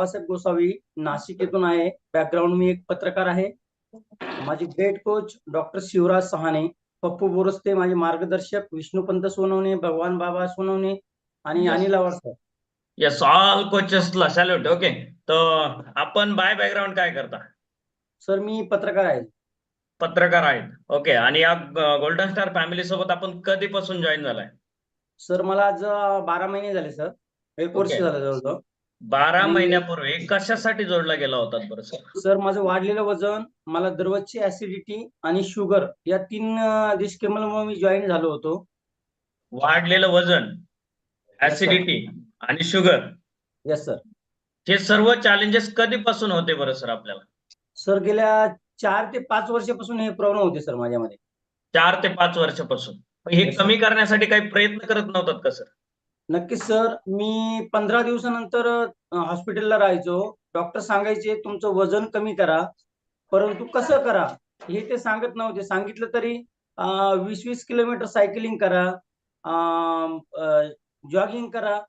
बाबासाहेब गोसावी नाशिक येथून आहे. बॅकग्राऊंड मी एक पत्रकार आहे. माझे great coach doctor Shivraj Sahane Pappu Boraste माझे मार्गदर्शक विष्णुपंत सोनवणे भगवान बाबा सोनवणे आणि अनिल आवाडकर. येस ऑल कोचेसला सॅल्यूट ओके तर आपण बाय बॅकग्राऊंड काय करता? सर मी पत्रकार आहे. पत्रकार आहेत. ओके आणि या गोल्डन स्टार फॅमिली सोबत आपण कधीपासून जॉईन झालाय? सर मला आज बारा महिने झाले सर एक वर्ष. झालं जवळजवळ. बारा महिन्यापूर्वी कशासाठी जोडला गेला होता बरं सर? सर माझं वाढलेलं वजन मला दररोजची ऍसिडिटी आणि शुगर या तीन डिस्केमलमुळे मी जॉईन झालो होतो. वाढलेलं वजन ऍसिडिटी आणि शुगर येस सर हे सर्व चॅलेंजेस कधीपासून होते बरं सर आपल्याला? सर गेल्या चार ते पाच वर्षापासून हे प्रॉब्लेम होते सर माझ्यामध्ये. चार ते पाच वर्षापासून. हे Yes, sir. कमी करण्यासाठी काही प्रयत्न करत नव्हतात का सर? नक्कीच सर. मी पंधरा दिवसानंतर हॉस्पिटलला राहायचो. डॉक्टर सांगायचे तुमचं वजन कमी करा. परंतु कसं करा? हे ते सांगत नव्हते. सांगितलं तरी वीस वीस किलोमीटर सायकलिंग करा. जॉगिंग करा.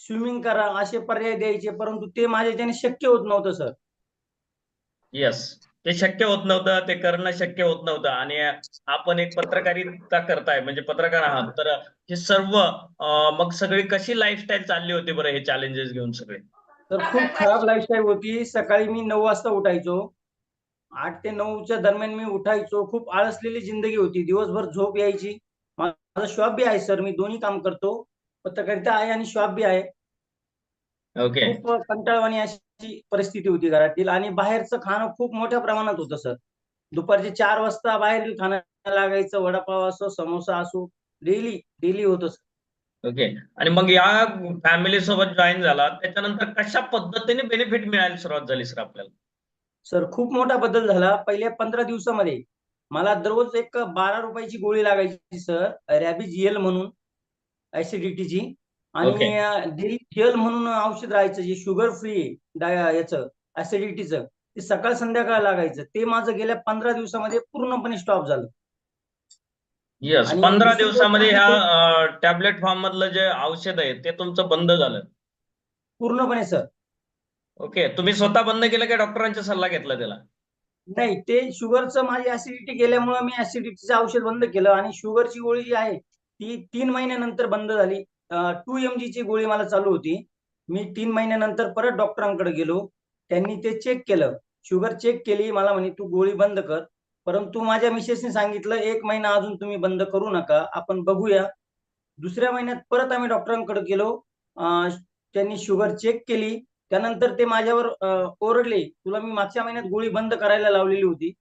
स्विमिंग करा. असे पर्याय द्यायचे. परंतु ते माझ्याच्याने शक्य होत नव्हतं सर. येस ते शक्य होत नव्हतं ते करणं शक्य होत नव्हतं. आणि आपण एक पत्रकारिता करताय म्हणजे पत्रकार आहात. तर हे सर्व मग सगळी कशी लाईफस्टाईल चालली होती बरं हे चॅलेंजेस घेऊन सगळे? तर खूप खराब लाईफस्टाईल होती. सकाळी मी नऊ वाजता उठायचो. आठ ते नऊच्या दरम्यान मी उठायचो. खूप आळसलेली जिंदगी होती. दिवसभर झोप यायची. माझा शॉप बी आहे सर मी दोन्ही काम करतो. पत्रकारिता आहे आणि शॉप बी आहे. ओके. खूप कंटाळवाणी अशी परिस्थिती होती घरातील आणि बाहेरचं खाणं खूप मोठ्या प्रमाणात होतं सर. दुपारचे चार वाजता बाहेर खाणं लागायचं वडापाव असो समोसा असो डेली डेली होतं सर. ओके. आणि मग या फॅमिली सोबत जॉईन झाला त्याच्यानंतर कशा पद्धतीने बेनिफिट मिळायला सुरुवात झाली सर आपल्याला? सर खूप मोठा बदल झाला. पहिल्या पंधरा दिवसामध्ये मला दररोज एक बारा रुपयाची गोळी लागायची सर. रॅबिज एल म्हणून ऍसिडिटीची आणि. डेली जेल म्हणून औषध राहायचं जे शुगर फ्री याचं ऍसिडिटीचं ते सकाळ संध्याकाळ लागायचं. ते माझं गेल्या पंधरा दिवसामध्ये पूर्णपणे स्टॉप झालं. येस पंधरा दिवसामध्ये ह्या टॅबलेट फॉर्म मधलं जे औषध आहे ते तुमचं बंद झालं. पूर्णपणे सर ओके तुम्ही स्वतः बंद केलं की डॉक्टरांचा सल्ला घेतला त्याला? नाही ते शुगरचं माझी ऍसिडिटी गेल्यामुळे मी ऍसिडिटीचं औषध बंद केलं आणि शुगरची गोळी जी आहे ती तीन महिन्यानंतर बंद झाली. टू एम ची गोळी मला चालू होती. मी तीन महिन्यानंतर परत डॉक्टरांकडे गेलो. त्यांनी ते चेक केलं. शुगर चेक केली. मला म्हणे तू गोळी बंद कर. परंतु माझ्या मिसेसने सांगितलं एक महिना अजून तुम्ही बंद करू नका. आपण बघूया. दुसऱ्या महिन्यात परत आम्ही डॉक्टरांकडे गेलो. त्यांनी शुगर चेक केली. त्यानंतर ते माझ्यावर ओरडले. तुला मी मागच्या महिन्यात गोळी बंद करायला लावलेली होती.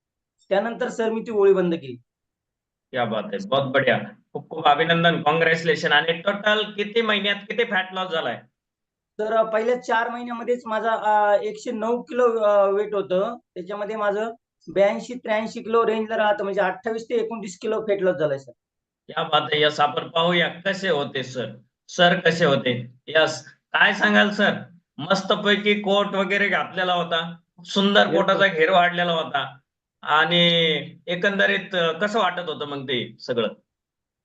त्यानंतर सर मी ती गोळी बंद केली. क्या बात आहे बहुत बढिया। खूप खूप अभिनंदन कॉंग्रॅच्युलेशन आणि टोटल किती महिन्यात किती फॅट लॉस झालाय? तर पहिल्या चार महिन्यामध्येच माझा एकशे नऊ किलो वेट होतं. त्याच्यामध्ये माझं ब्याऐंशी त्र्याऐंशी किलो रेंजला राहतं. म्हणजे अठ्ठावीस ते एकोणतीस किलो फेट लॉस झालाय सर क्या बात आहे यस आपण पाहूया कसे होते सर सर कसे होते? यस. काय सांगाल सर मस्तपैकी कोट वगैरे घातलेला होता. सुंदर पोटाचा घेर वाढलेला होता. आणि एकंदरीत कसं वाटत होतं मग ते सगळं?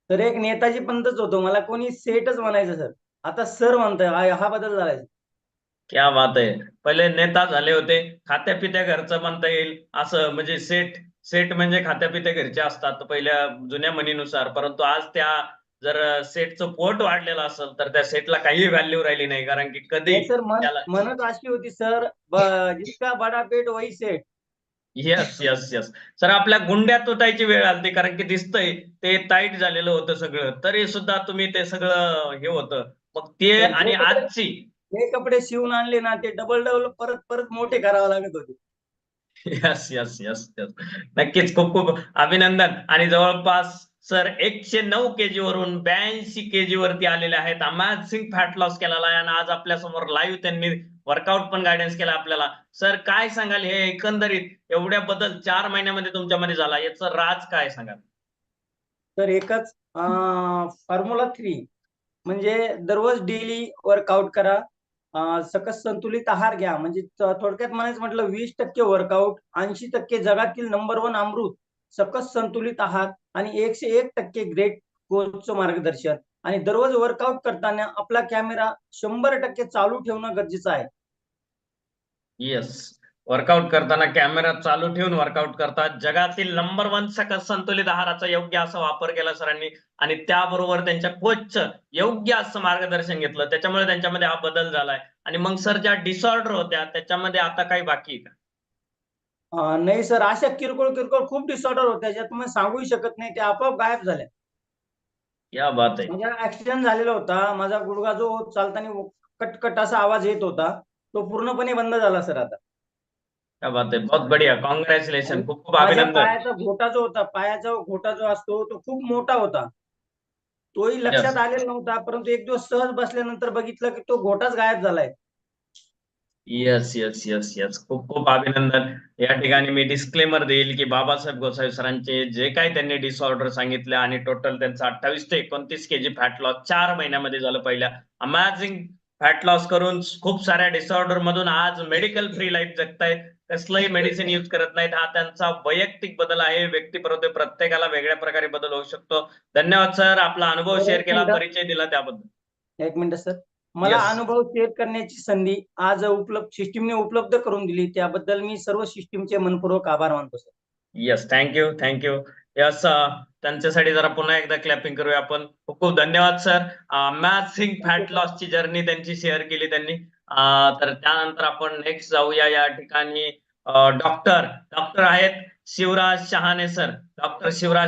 तर एक नेताजी पंतच होतो. मला कोणी सेठच म्हणायचं सर. आता सर म्हणतोय हा हा बदल झालाय क्या बात आहे. पहिले नेता झाले होते. खात्या पित्या घरचं म्हणता येईल. असं म्हणजे सेठ सेठ म्हणजे खात्या पित्या घरचे असतात पहिल्या जुन्या म्हणीनुसार. परंतु आज त्या जर सेठचं पोट वाढलेलं असेल तर त्या सेटला काही व्हॅल्यू राहिली नाही. कारण की कधी सर म्हणत अशी होती सर. जिसका बडा पेट वही सेठ येस येस येस सर आपल्या गुंड्या तुटायची वेळ आलती कारण की दिसतंय ते टाईट झालेलं होतं सगळं. तरी सुद्धा तुम्ही ते सगळं हे होतं. मग ते आणि आजची. हे कपडे शिवून आणले ना ते डबल डबल परत परत मोठे करावे लागत होते. यस यस यस यस नक्कीच खूप खूप अभिनंदन. आणि जवळपास सर एकशे नऊ केजी वरून ब्याऐंशी केजी वरती आलेले आहेत. अमॅझिंग फॅट लॉस केलेला आहे. आणि आज आपल्यासमोर लाईव्ह त्यांनी वर्कआउट पण गायडन्स केला आपल्याला. सर काय सांगाल? हे एकंदरीत एवढ्या बदल चार महिन्यामध्ये तुमच्यामध्ये झाला. याचं राज काय सांगाल? तर एकच फॉर्म्युला थ्री म्हणजे दररोज डेली वर्कआउट करा. सकस संतुलित आहार घ्या. म्हणजे थोडक्यात म्हणायचं म्हटलं वीस टक्के वर्कआउट ऐंशी टक्के जगातील नंबर वन अमृत सकस संतुलित आहार आणि एकशे एक टक्के ग्रेट कोचचं मार्गदर्शन. आणि दररोज वर्कआउट करताना आपला कॅमेरा शंभर टक्के चालू ठेवणं गरजेचं आहे. येस वर्कआउट करताना कॅमेरा चालू ठेवून वर्कआउट करतात. जगातील नंबर वन सकस संतुलित आहाराचा योग्य असा वापर केला सरांनी. आणि त्याबरोबर त्यांच्या कोचचं योग्य असं मार्गदर्शन घेतलं. त्याच्यामुळे त्यांच्यामध्ये हा बदल झालाय. आणि मग सर ज्या डिसऑर्डर होत्या त्याच्यामध्ये आता काही बाकी आहे का? नाही सर. अशा किरकोळ किरकोळ खूप डिसऑर्डर होत्या ज्या तुम्ही सांगूही शकत नाही. त्या आपोआप गायब झाल्या. या बात आहे. माझा ऍक्सिडेंट झालेला होता. माझा गुडघा जो चालताना कटकट असा आवाज येत होता तो पूर्णपणे बंद झाला सर आता. क्या बात आहे. बहुत बढिया. कॉंग्रॅच्युलेशन खूप खूप अभिनंदन. पायाचा घोटा जो होता पायाचा घोटा जो असतो तो खूप मोठा होता. तोही लक्षात. आलेला नव्हता परंतु एक दिवस सहज बसल्यानंतर बघितलं की तो घोटाच गायब झालाय. येस येस येस येस खूप खूप अभिनंदन. या ठिकाणी मी डिस्क्लेमर देईल की बाबासाहेब गोसावी सरांचे जे काही त्यांनी डिसऑर्डर सांगितले आणि टोटल त्यांचं अठ्ठावीस ते एकोणतीस केजी फॅट लॉस चार महिन्यामध्ये झालं पहिल्या. अमॅझिंग फॅट लॉस करून खूप साऱ्या डिसऑर्डर मधून आज मेडिकल फ्री लाईफ जगतायत कसलंही मेडिसिन युज करत नाहीत. हा त्यांचा वैयक्तिक बदल आहे. व्यक्तीपर्यंत प्रत्येकाला वेगळ्या प्रकारे बदल होऊ शकतो. धन्यवाद सर. आपला अनुभव शेअर एक केला. परिचय दिला त्याबद्दल. एक मिनिट सर. मला Yes. अनुभव शेअर करण्याची संधी आज उपलब्ध सिस्टीमने उपलब्ध करून दिली त्याबद्दल मी सर्व सिस्टीमचे मनपूर्वक आभार मानतो sir yes thank you thank you yes त्यांच्यासाठी जरा पुन्हा एकदा क्लॅपिंग करूया आपण. खूप खूप धन्यवाद सर मॅथिंग फॅट लॉसची जर्नी त्यांची शेअर केली त्यांनी. अं, तर त्यानंतर आपण नेक्स्ट जाऊया या ठिकाणी. डॉक्टर डॉक्टर आहेत शिवराज शहाणे सर डॉक्टर शिवराज